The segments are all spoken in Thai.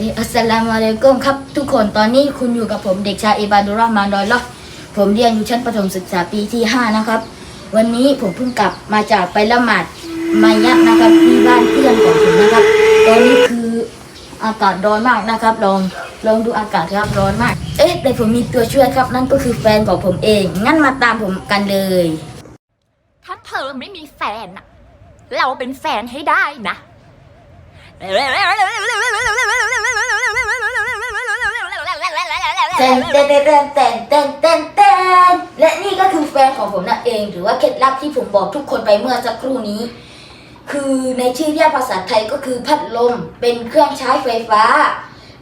นี่อัสสลามุอะลัยกุมครับ ทุกคนตอนนี้คุณอยู่กับผมเด็กชายอิบาดุรเราะห์มานดอยละผมเรียนอยู่ชั้นประถมศึกษาปีที่ 5 นะครับ วันนี้ผมเพิ่งกลับมาจากไปละหมาดมายะนะครับที่บ้านเพื่อนของผมนะครับ ตอนนี้คืออากาศร้อนมากนะครับ ลองลองดูอากาศครับร้อนมาก เอ๊ะแต่ผมมีตัวช่วยครับ นั่นก็คือแฟนของผมเอง งั้นมาตามผมกันเลย ถ้าเธอไม่มีแฟนอะเราเป็นแฟนให้ได้นะ เต้นเต้นเต้นเต้นเต้นเต้นเต้นและนี่ก็คือแฟนของผมนั่นเอง หรือว่าเคล็ดลับที่ผมบอกทุกคนไปเมื่อสักครู่นี้ คือในชื่อเรียกภาษาไทยก็คือพัดลมเป็นเครื่องใช้ไฟฟ้า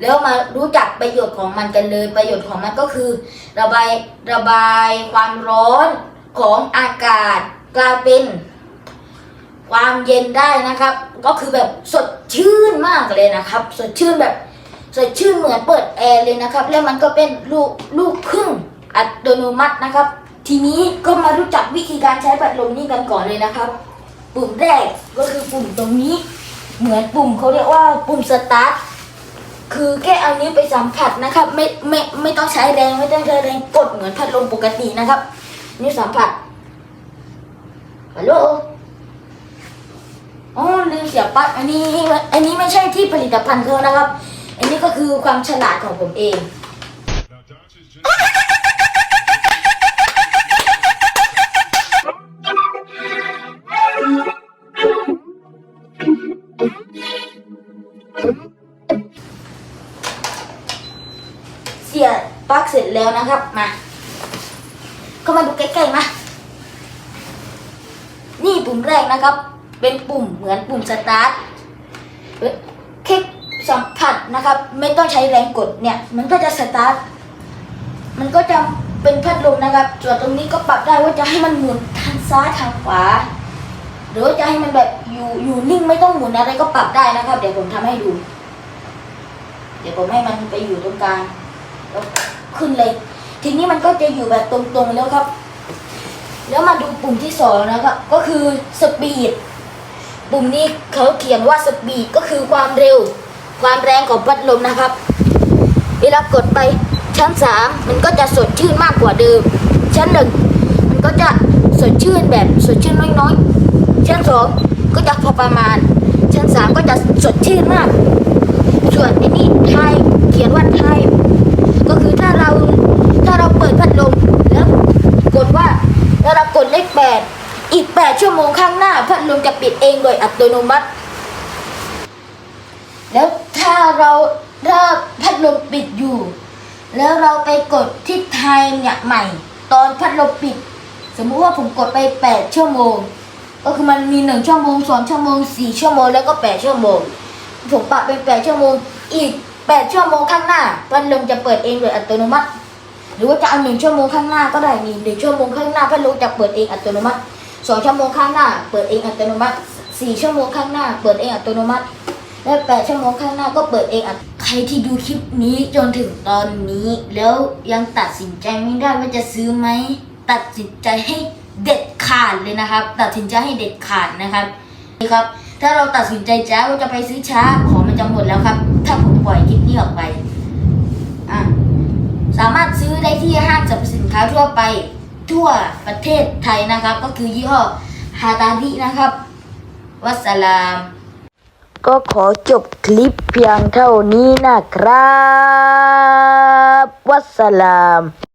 แล้วมารู้จักประโยชน์ของมันกันเลย ประโยชน์ของมันก็คือ ระบายระบายความร้อนของอากาศกลายเป็น ความเย็นได้นะครับ ก็คือแบบสดชื่นมากเลยนะครับ สดชื่นแบบสดชื่นเหมือนเปิดแอร์เลยนะครับ แล้วมันก็เป็นลูกลูกครึ่งอัตโนมัตินะครับ ทีนี้ก็มารู้จักวิธีการใช้พัดลมนี่กันก่อนเลยนะครับ ปุ่มแรกก็คือปุ่มตรงนี้ เหมือนปุ่มเขาเรียกว่าปุ่มสตาร์ทคือแค่เอานิ้วไปสัมผัสนะครับ ไม่ไม่ไม่ต้องใช้แรงไม่ต้องใช้แรงกดเหมือนพัดลมปกตินะครับ นิ้วสัมผัสฮัลโหล อ๋อลืมเสียบปลั๊กอันนี้อันนี้ไม่ใช่ที่ผลิตภัณฑ์เขานะครับ อันนี้ก็คือความฉลาดของผมเองเสียบปลั๊กเสร็จแล้วนะครับมาก็มาดูใกล้ๆมานี่ปุ่มแรกนะครับ เป็นปุ่มเหมือนปุ่มสตาร์ทแค่สัมผัสนะครับ ไม่ต้องใช้แรงกดเนี่ยมันก็จะสตาร์ทมันก็จะเป็นพัดลมนะครับ ส่วนตรงนี้ก็ปรับได้ว่าจะให้มันหมุนทางซ้ายทางขวา หรือว่าจะให้มันแบบอยู่อยู่นิ่งไม่ต้องหมุนอะไรก็ปรับได้นะครับ เดี๋ยวผมทำให้ดู เดี๋ยวผมให้มันไปอยู่ตรงกลางแล้วขึ้นเลย ทีนี้มันก็จะอยู่แบบตรงๆแล้วครับ แล้วมาดูปุ่มที่สองนะครับ ก็คือสปีด ปุ่มนี้เขาเขียนว่าสปีดก็คือความเร็ว ความแรงของพัดลมนะครับ เวลากดไปชั้นสามมันก็จะสดชื่นมากกว่าเดิม ชั้นหนึ่งมันก็จะสดชื่นแบบสดชื่นน้อยๆ ชั้นสองก็จะพอประมาณ ชั้นสามก็จะสดชื่นมาก ส่วนไอ้นี่ไทยเขียนว่าไทยก็คือถ้าเราถ้าเราเปิดพัดลมแล้วกดว่าแล้วเรากดเลขแปด อีกแปดชั่วโมงข้างหน้าพัดลมจะปิดเองโดยอัตโนมัติ แล้วถ้าเราถ้าพัดลมปิดอยู่ แล้วเราไปกดที่ไทม์เนี่ยใหม่ ตอนพัดลมปิด สมมุติว่าผมกดไปแปดชั่วโมง ก็คือมันมีหนึ่งชั่วโมงสองชั่วโมงสี่ชั่วโมงแล้วก็แปดชั่วโมง ผมปรับเป็นแปดชั่วโมง อีกแปดชั่วโมงข้างหน้า พัดลมจะเปิดเองโดยอัตโนมัติ หรือว่าจะเอาหนึ่งชั่วโมงข้างหน้าก็ได้มีหนึ่งชั่วโมงข้างหน้าพัดลมจะเปิดเองอัตโนมัติ สองชั่วโมงข้างหน้า เปิดเองอัตโนมัติสี่ชั่วโมงข้างหน้า เปิดเองอัตโนมัติ และแปดชั่วโมงข้างหน้าก็เปิดเองอัตใครที่ดูคลิปนี้จนถึงตอนนี้ แล้วยังตัดสินใจไม่ได้ว่าจะซื้อไหมตัดสินใจให้เด็ดขาดเลยนะครับ ตัดสินใจให้เด็ดขาดนะครับนี่ครับ ถ้าเราตัดสินใจช้าว่าจะไปซื้อช้าของมันจะหมดแล้วครับ ถ้าผมปล่อยคลิปนี้ออกไปอะสามารถซื้อได้ที่ห้างสรรพสินค้าทั่วไป ทั่วประเทศไทยนะครับ ก็คือยี่ห้อฮาตารินะครับ วัสลาม ก็ขอจบคลิปเพียงเท่านี้นะครับ วัสสลาม